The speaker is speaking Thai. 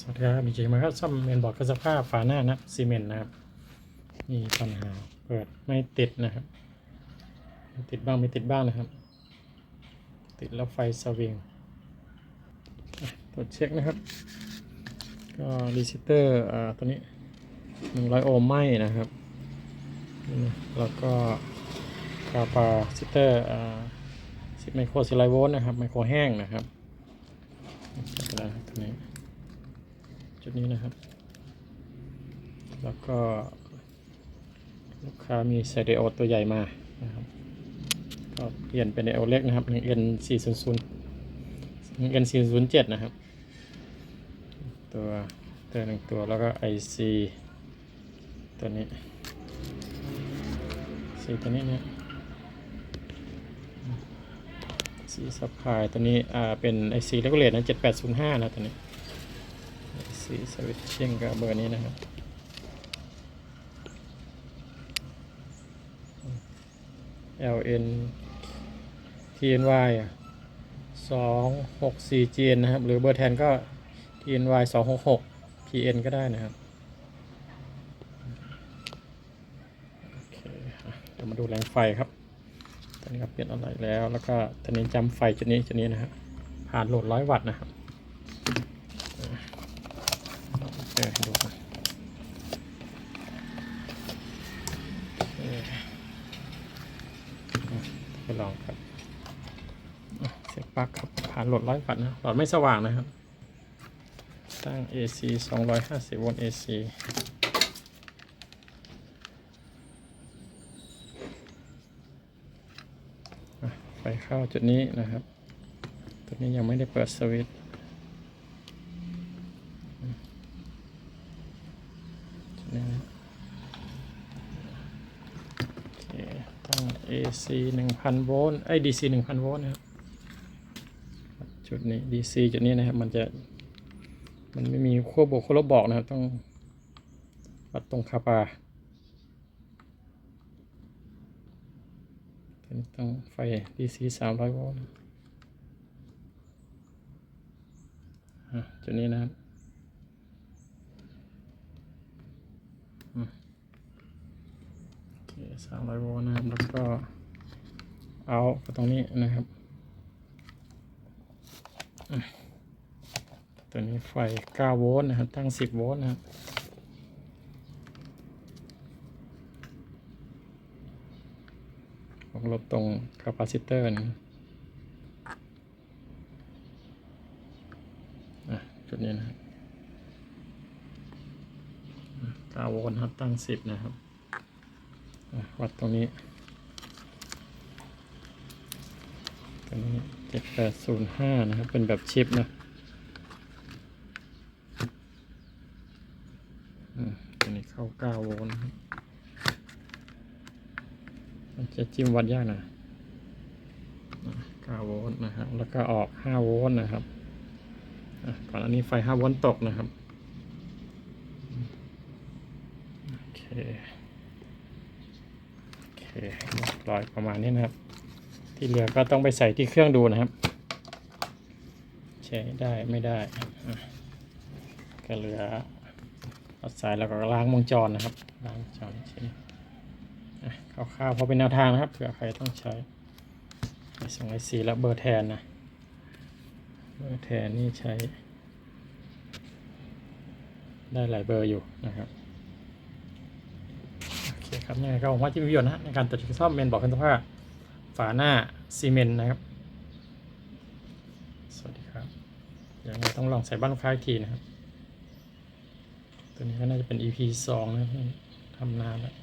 สวัสดีครับมีเจมาครับซ่อมเมนบอร์ดเครื่องซักผ้าฝาหน้านะซีเมนต์นะครับมีปัญหาเปิดไม่ติดนะครับ ติดบ้างไม่ติดบ้างนะครับ ติดแล้วไฟสวิงตรวจเช็คนะครับ ก็รีซตเตอร์อ่าตัวนี้100โอห์มไหมนะครับแล้วก็คาปาซิเตอร์อ่า10ไมโครซิไลโวลต์นะครับไมโครแห้งนะครับแล้วนะครับตัวนี้ จุดนี้นะครับ แล้วก็ ลูกค้ามีไซเดโอตัวใหญ่มานะครับ ก็เปลี่ยนเป็นไดโอเล็กนะครับ 1N 400 1N 407นย์ศูนย์หนึ่งเอลศูนย์เจ็ดนะครับ ตัวตัวหนึ่งตัวแล้วก็ IC ตัวนี้สีตัวนี้เนี่ยสีซับพายตัวนี้อ่าเป็น IC เลกเลตนะ7805นะตัวนี้ IC สวิตชิ่งก็เบอร์นี้นะครับ LN TNY อะ264 GN นะครับ หรือเบอร์แทนก็ TNY 266 PN ก็ได้นะครับโอเคเดี๋ยวมาดูแรงไฟครับตอนนี้ก็เปลี่ยนอะไรแล้วแล้วก็ตอนนี้จำไฟจุดนี้จุดนี้นะครับผ่านโหลดร้อยวัตต์นะครับเออเออให้ดูนเออไปลองครับเสียบปลั๊กครับผ่านโหลดร้อยวัตต์นะหลอดไม่สว่างนะครับ ตั้ง AC 250โวลต์ AC อะไฟเข้าจุดนี้นะครับ ตัวนี้ยังไม่ได้เปิดสวิตช์อืมจุดนี้นะโอเคตั้ง AC 1000 โวลต์ไอ้ DC 1000 โวลต์นะครับจุดนี้ DC จุดนี้นะครับ มันจะมันไม่มีขั้วบวกขั้วลบบอกนะครับ ต้องวัดตรงคาปาตัวนี้ต้องไฟ DC 300 โวลต์อะจุดนี้นะครับ อืมโอเค300โวลต์นะครับ แล้วก็เอาตรงนี้นะครับ ตัวนี้ไฟ 9 โวลต์นะครับ ตั้ง 10 โวลต์นะครับลบตรงคาปาซิเตอร์นะจุดนี้นะครับ9โวลต์ครับ ตั้ง 10 นะครับ วัดตรงนี้ตัวนี้7805นะครับ เป็นแบบชิปนะตัวนี้เข้า9โวลต์มันจะจิ้มวัดยากนะอะ9โวลต์นะครับ แล้วก็ออก5โวลต์นะครับก่อนอันนี้ไฟ5โวลต์ตกนะครับ โอเค เคเรียบร้อยประมาณนี้นะครับ ที่เหลือก็ต้องไปใส่ที่เครื่องดูนะครับใช้ได้ไม่ได้ก็เหลือเอาสายแล้วก็ล้างวงจรนะครับล้างวงจรใช่คร่าวๆพอเป็นแนวทางนะครับเผื่อใครต้องใช้สองไอสีและเบอร์แทนนะเบอร์แทนนี่ใช้ ได้หลายเบอร์อยู่นะครับ โอเครับนี่ก็ผมว่าที่มีประโยชน์นะในการตัดชิ้นซ่อมเมนบอกกันว่าฝาหน้าซีเมนต์นะครับ สวัสดีครับยังไงต้องลองใส่บ้านลูกค้าอีกทีนะครับ ตัวนี้ก็น่าจะเป็น EP สองนะทำนานแล้ว